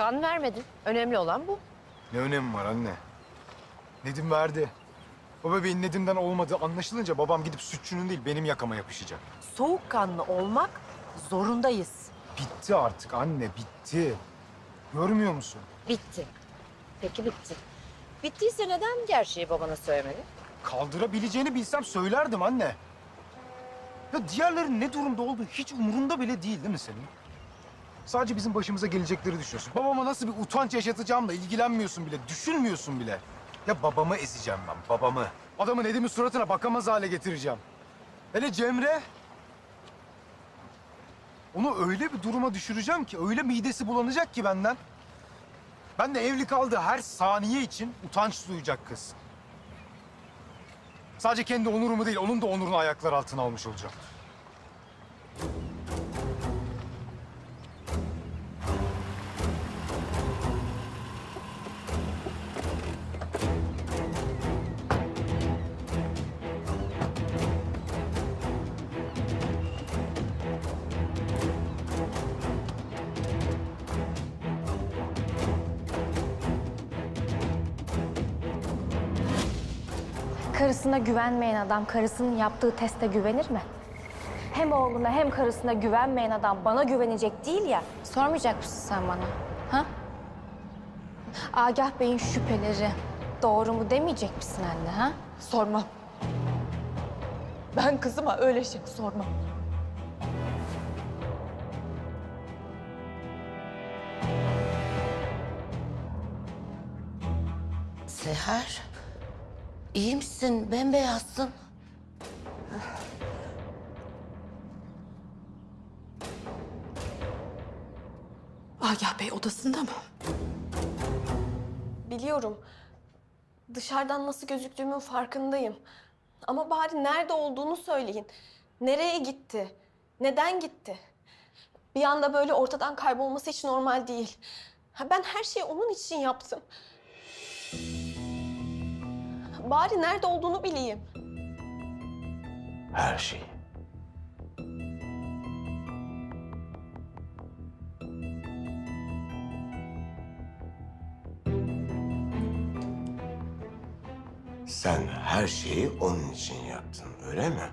kan vermedin. Önemli olan bu. Ne önemi var anne? Nedim verdi. O bebeğin Nedim'den olmadığı anlaşılınca babam gidip sütçünün değil benim yakama yapışacak. Soğukkanlı olmak zorundayız. Bitti artık anne bitti. Görmüyor musun? Bitti. Peki bitti. Bittiyse neden gerçeği babana söylemedin? Kaldırabileceğini bilsem söylerdim anne. Ya diğerlerin ne durumda olduğu hiç umurunda bile değil değil mi senin? Sadece bizim başımıza gelecekleri düşünüyorsun. Babama nasıl bir utanç yaşatacağımla ilgilenmiyorsun bile, düşünmüyorsun bile. Ya babamı ezeceğim ben, babamı. Adamın Nedim'in suratına bakamaz hale getireceğim. Hele Cemre... Onu öyle bir duruma düşüreceğim ki, öyle midesi bulanacak ki benden. Ben de evli kaldığı her saniye için utanç duyacak kız. Sadece kendi onurumu değil, onun da onurunu ayaklar altına almış olacağım. Karısına güvenmeyen adam karısının yaptığı teste güvenir mi? Hem oğluna hem karısına güvenmeyen adam bana güvenecek değil ya. Sormayacak mısın sen bana? Ha? Agah Bey'in şüpheleri doğru mu demeyecek misin anne ha? Sormam. Ben kızıma öyle şey sormam. Seher, iyi misin? Bembeyazsın. Agah Bey odasında mı? Biliyorum. Dışarıdan nasıl gözüktüğümün farkındayım. Ama bari nerede olduğunu söyleyin. Nereye gitti? Neden gitti? Bir anda böyle ortadan kaybolması hiç normal değil. Ha, ben her şeyi onun için yaptım. Bari nerede olduğunu bileyim. Her şeyi. Sen her şeyi onun için yaptın, öyle mi?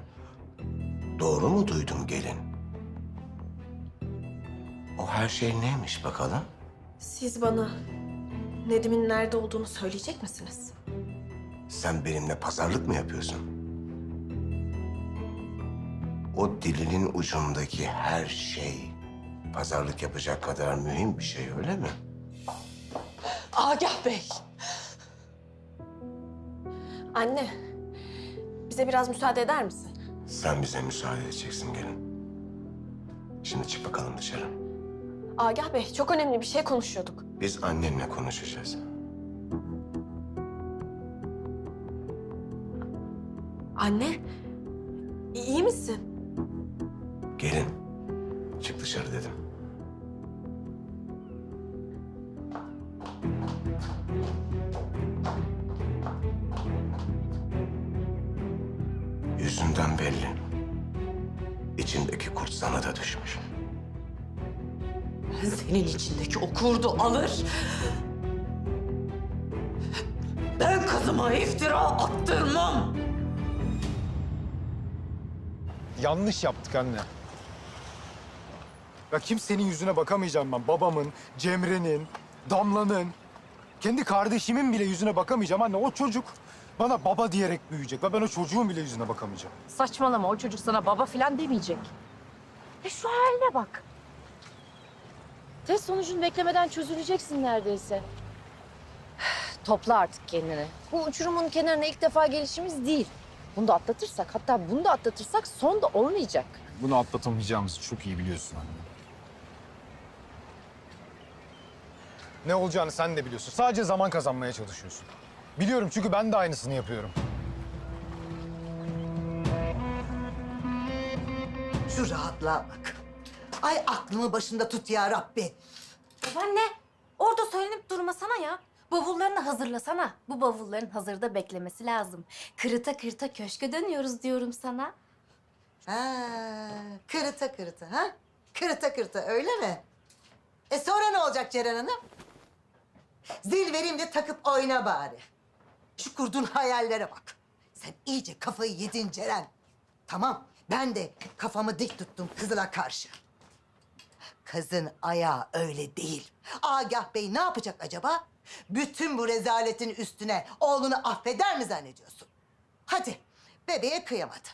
Doğru mu duydum gelin? O her şey neymiş bakalım? Siz bana Nedim'in nerede olduğunu söyleyecek misiniz? Sen benimle pazarlık mı yapıyorsun? O dilinin ucundaki her şey pazarlık yapacak kadar mühim bir şey öyle mi? Agah Bey. Anne, bize biraz müsaade eder misin? Sen bize müsaade edeceksin gelin. Şimdi çık bakalım dışarı. Agah Bey, çok önemli bir şey konuşuyorduk. Biz annenle konuşacağız. Anne, iyi misin? Gelin. Çık dışarı dedim. Yüzünden belli. İçindeki kurt sana da düşmüş. Senin içindeki o kurdu alır. Ben kızıma iftira attırmam. Yanlış yaptık anne. Ya kimsenin yüzüne bakamayacağım ben. Babamın, Cemre'nin, Damla'nın, kendi kardeşimin bile yüzüne bakamayacağım anne. O çocuk bana baba diyerek büyüyecek ve ben o çocuğun bile yüzüne bakamayacağım. Saçmalama o çocuk sana baba falan demeyecek. E şu haline bak. Test sonucunu beklemeden çözüleceksin neredeyse. Topla artık kendini. Bu uçurumun kenarına ilk defa gelişimiz değil. Bunu da atlatırsak, hatta bunu da atlatırsak son da olmayacak. Bunu atlatamayacağımızı çok iyi biliyorsun anne. Ne olacağını sen de biliyorsun. Sadece zaman kazanmaya çalışıyorsun. Biliyorum çünkü ben de aynısını yapıyorum. Şu rahatlığa bak. Ay aklını başında tut ya Rabbi. Babaanne orada söylenip durmasana ya. Bavullarını hazırlasana. Bu bavulların hazırda beklemesi lazım. Kırıta kırıta köşke dönüyoruz diyorum sana. Ha, kırıta kırıta ha? Kırıta kırıta öyle mi? E sonra ne olacak Ceren Hanım? Zil vereyim de takıp oyna bari. Şu kurduğun hayallere bak. Sen iyice kafayı yedin Ceren. Tamam, ben de kafamı dik tuttum Kızıl'a karşı. Kızın ayağı öyle değil. Agah Bey ne yapacak acaba? Bütün bu rezaletin üstüne oğlunu affeder mi zannediyorsun? Hadi, bebeğe kıyamadı.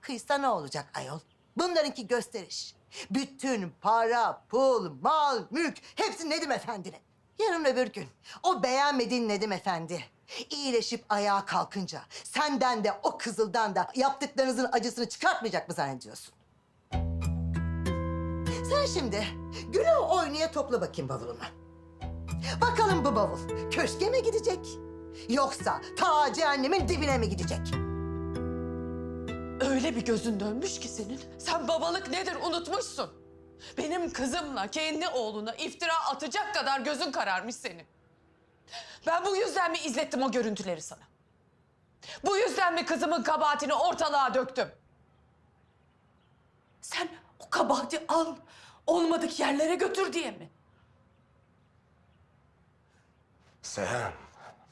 Kıysa ne olacak ayol? Bunlarınki gösteriş. Bütün para, pul, mal, mülk hepsi Nedim Efendi'nin. Yarın öbür gün o beğenmediğin Nedim Efendi iyileşip ayağa kalkınca senden de o kızıldan da yaptıklarınızın acısını çıkartmayacak mı zannediyorsun? Sen şimdi güle oynaya topla bakayım bavulunu. Bakalım bu bavul köşke mi gidecek? Yoksa ta cehennemin dibine mi gidecek? Öyle bir gözün dönmüş ki senin. Sen babalık nedir unutmuşsun. Benim kızımla kendi oğluna iftira atacak kadar gözün kararmış senin. Ben bu yüzden mi izlettim o görüntüleri sana? Bu yüzden mi kızımın kabahatini ortalığa döktüm? Sen o kabahati al, olmadık yerlere götür diye mi? Seyhan,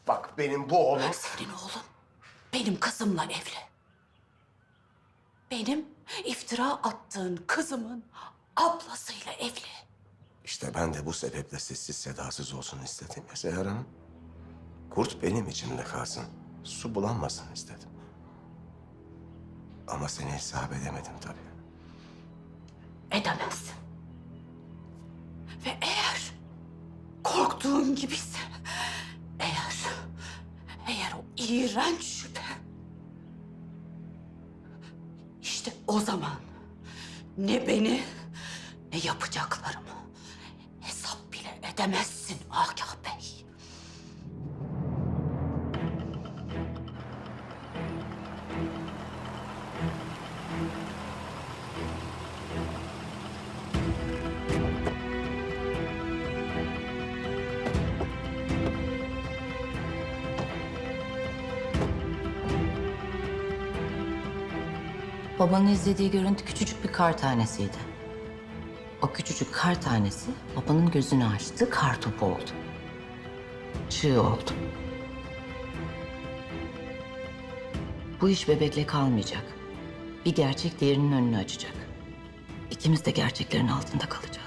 bak benim bu oğlum... Senin oğlun benim kızımla evli. Benim iftira attığın kızımın ablasıyla evli. İşte ben de bu sebeple sessiz sedasız olsun istedim ya Seher Hanım. Kurt benim içimde kalsın. Su bulanmasın istedim. Ama seni hesap edemedim tabii. Edemezsin. Ve eğer korktuğun gibiyse, eğer, eğer o iğrenç şüphe, işte o zaman ne beni ne yapacaklarımı hesap bile edemezsin Agah Bey. Babanın izlediği görüntü küçücük bir kar tanesiydi. O küçücük kar tanesi babanın gözünü açtı, kar topu oldu. Çığ oldu. Bu iş bebekle kalmayacak. Bir gerçek diğerinin önünü açacak. İkimiz de gerçeklerin altında kalacağız.